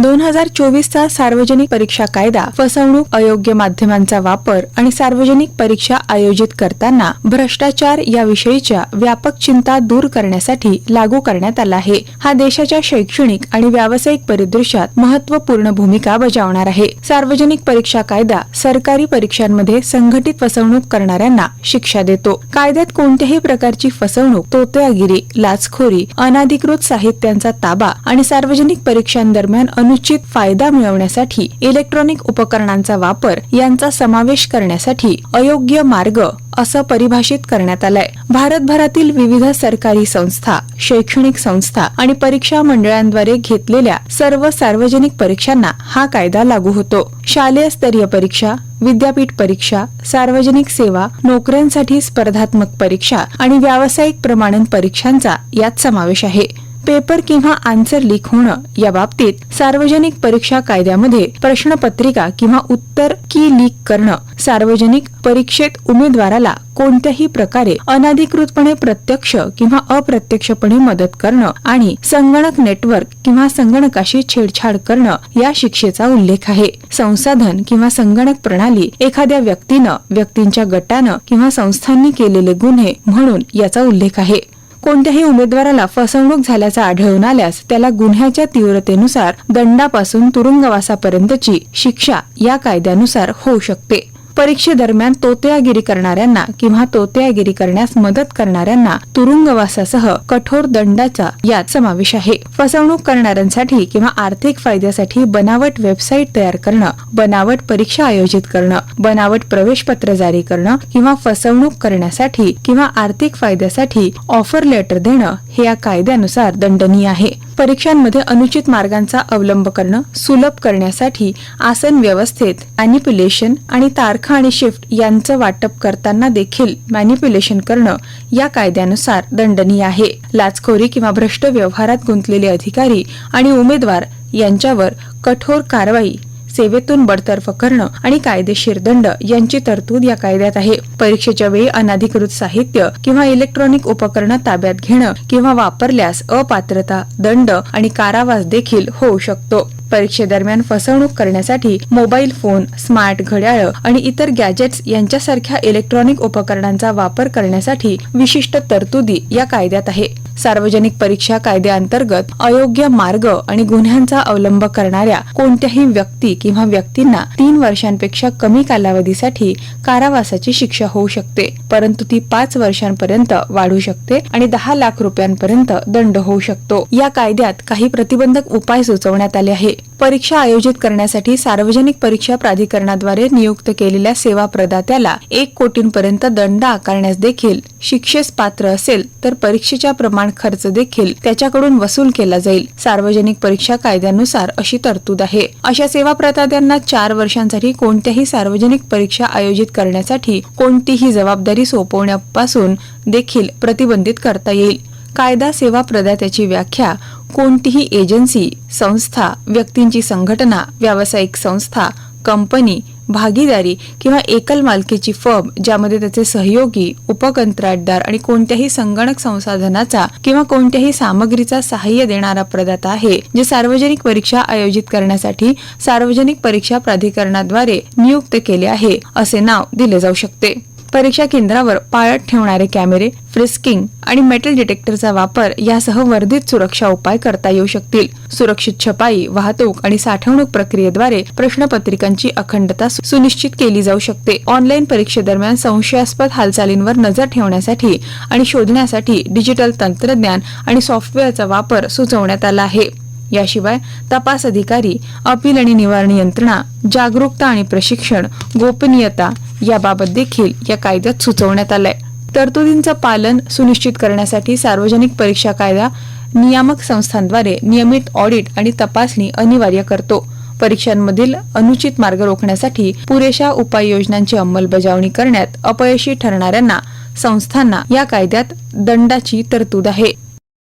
दोन हजार चोवीसचा सार्वजनिक परीक्षा कायदा फसवणूक अयोग्य माध्यमांचा वापर आणि सार्वजनिक परीक्षा आयोजित करताना भ्रष्टाचार याविषयीच्या व्यापक चिंता दूर करण्यासाठी लागू करण्यात आला आहे. हा देशाच्या शैक्षणिक आणि व्यावसायिक परिदृश्यात महत्त्वपूर्ण भूमिका बजावणार आहे. सार्वजनिक परीक्षा कायदा सरकारी परीक्षांमध्ये संघटित फसवणूक करणाऱ्यांना शिक्षा देतो. कायद्यात कोणत्याही प्रकारची फसवणूक तोत्यागिरी लाचखोरी अनाधिकृत साहित्यांचा ताबा आणि सार्वजनिक परीक्षांदरम्यान अनुचित फायदा मिळवण्यासाठी इलेक्ट्रॉनिक उपकरणांचा वापर यांचा समावेश करण्यासाठी अयोग्य मार्ग असं परिभाषित करण्यात आलंय. भारतभरातील विविध सरकारी संस्था शैक्षणिक संस्था आणि परीक्षा मंडळांद्वारे घेतलेल्या सर्व सार्वजनिक परीक्षांना हा कायदा लागू होतो. शालेय स्तरीय परीक्षा विद्यापीठ परीक्षा सार्वजनिक सेवा नोकऱ्यांसाठी स्पर्धात्मक परीक्षा आणि व्यावसायिक प्रमाणन परीक्षांचा यात समावेश आहे. पेपर किंवा आन्सर लीक होणं या बाबतीत सार्वजनिक परीक्षा कायद्यामध्ये प्रश्नपत्रिका किंवा उत्तर की लीक करणं सार्वजनिक परीक्षेत उमेदवाराला कोणत्याही प्रकारे अनाधिकृतपणे प्रत्यक्ष किंवा अप्रत्यक्षपणे मदत करणं आणि संगणक नेटवर्क किंवा संगणकाशी छेडछाड करणं या शिक्षेचा उल्लेख आहे. संसाधन किंवा संगणक प्रणाली एखाद्या व्यक्तीनं व्यक्तींच्या गटानं किंवा संस्थांनी केलेले गुन्हे म्हणून याचा उल्लेख आहे. कोणत्याही उमेदवाराला फसवणूक झाल्याचं आढळून आल्यास त्याला गुन्ह्याच्या तीव्रतेनुसार दंडापासून तुरुंगवासापर्यंतची शिक्षा या कायद्यानुसार होऊ शकते. परीक्षेदरम्यान तोतयागिरी करणाऱ्यांना किंवा तोतयागिरी करण्यास मदत करणाऱ्यांना तुरुंगवासासह कठोर दंडाचा यात समावेश आहे. फसवणूक करणाऱ्यांसाठी किंवा आर्थिक फायद्यासाठी बनावट वेबसाईट तयार करणं बनावट परीक्षा आयोजित करणं बनावट प्रवेशपत्र जारी करणं किंवा फसवणूक करण्यासाठी किंवा आर्थिक फायद्यासाठी ऑफर लेटर देणं हे या कायद्यानुसार दंडनीय आहे. परीक्षांमध्ये अनुचित मार्गांचा अवलंब करणं सुलभ करण्यासाठी आसन व्यवस्थेत मॅनिप्युलेशन आणि तारखा आणि शिफ्ट यांचं वाटप करताना देखील मॅनिप्युलेशन करणं या कायद्यानुसार दंडनीय आहे. लाचखोरी किंवा भ्रष्ट व्यवहारात गुंतलेले अधिकारी आणि उमेदवार यांच्यावर कठोर कारवाई सेवेतून बडतर्फ करणं आणि कायदेशीर दंड यांची तरतूद या कायद्यात आहे. परीक्षेच्या वेळी अनाधिकृत साहित्य किंवा इलेक्ट्रॉनिक उपकरणं ताब्यात घेणं किंवा वापरल्यास अपात्रता दंड आणि कारावास देखील होऊ शकतो. परीक्षेदरम्यान फसवणूक करण्यासाठी मोबाईल फोन स्मार्ट घड्याळ आणि इतर गॅजेट्स यांच्यासारख्या इलेक्ट्रॉनिक उपकरणांचा वापर करण्यासाठी विशिष्ट तरतुदी या कायद्यात आहे. सार्वजनिक परीक्षा कायद्याअंतर्गत अयोग्य मार्ग आणि गुन्ह्यांचा अवलंब करणाऱ्या कोणत्याही व्यक्ती किंवा व्यक्तींना तीन वर्षांपेक्षा कमी कालावधीसाठी कारावासाची शिक्षा होऊ शकते परंतु ती पाच वर्षांपर्यंत वाढू शकते आणि दहा लाख रुपयांपर्यंत दंड होऊ शकतो. या कायद्यात काही प्रतिबंधक उपाय सुचवण्यात आले आहे परीक्षा आयोजित करण्यासाठी सार्वजनिक परीक्षा प्राधिकरणाद्वारे नियुक्त केलेल्या सेवा प्रदात्याला एक कोटींपर्यंत दंड आकारण्यास देखील शिक्षेस पात्र असेल तर परीक्षेच्या प्रमाण खर्च देखील त्याच्याकडून वसूल केला जाईल. सार्वजनिक परीक्षा कायद्यानुसार अशी तरतूद आहे. अशा सेवा प्रदात्यांना चार वर्षांसाठी कोणत्याही सार्वजनिक परीक्षा आयोजित करण्यासाठी कोणतीही जबाबदारी सोपवण्यापासून देखील प्रतिबंधित करता येईल. कायदा सेवा प्रदात्याची व्याख्या कोणतीही एजन्सी संस्था व्यक्तींची संघटना व्यावसायिक संस्था कंपनी भागीदारी किंवा एकल मालकीची फर्म ज्यामध्ये त्याचे सहयोगी उपकंत्राटदार आणि कोणत्याही संगणक संसाधनाचा किंवा कोणत्याही सामग्रीचा सहाय्य देणारा प्रदाता आहे जे सार्वजनिक परीक्षा आयोजित करण्यासाठी सार्वजनिक परीक्षा प्राधिकरणाद्वारे नियुक्त केले आहे असे नाव दिले जाऊ शकते. परीक्षा केंद्रावर पाळत ठेवणारे कॅमेरे फ्रिस्किंग आणि मेटल डिटेक्टरचा वापर यासह वर्धित सुरक्षा उपाय करता येऊ शकतील. सुरक्षित छपाई वाहतूक आणि साठवणूक प्रक्रियेद्वारे प्रश्नपत्रिकांची अखंडता सुनिश्चित केली जाऊ शकते. ऑनलाईन परीक्षेदरम्यान संशयास्पद हालचालींवर नजर ठेवण्यासाठी आणि शोधण्यासाठी डिजिटल तंत्रज्ञान आणि सॉफ्टवेअरचा वापर सुचवण्यात आला आहे. याशिवाय तपास अधिकारी अपील आणि निवारण यंत्रणा जागरूकता आणि प्रशिक्षण गोपनीयता याबाबत देखील या कायद्यात सुचवण्यात आलंय. तरतुदींचं पालन सुनिश्चित करण्यासाठी सार्वजनिक परीक्षा कायदा नियामक संस्थांद्वारे नियमित ऑडिट आणि तपासणी अनिवार्य करतो. परीक्षांमधील अनुचित मार्ग रोखण्यासाठी पुरेशा उपाययोजनांची अंमलबजावणी करण्यात अपयशी ठरणाऱ्यांना संस्थांना या कायद्यात दंडाची तरतूद आहे.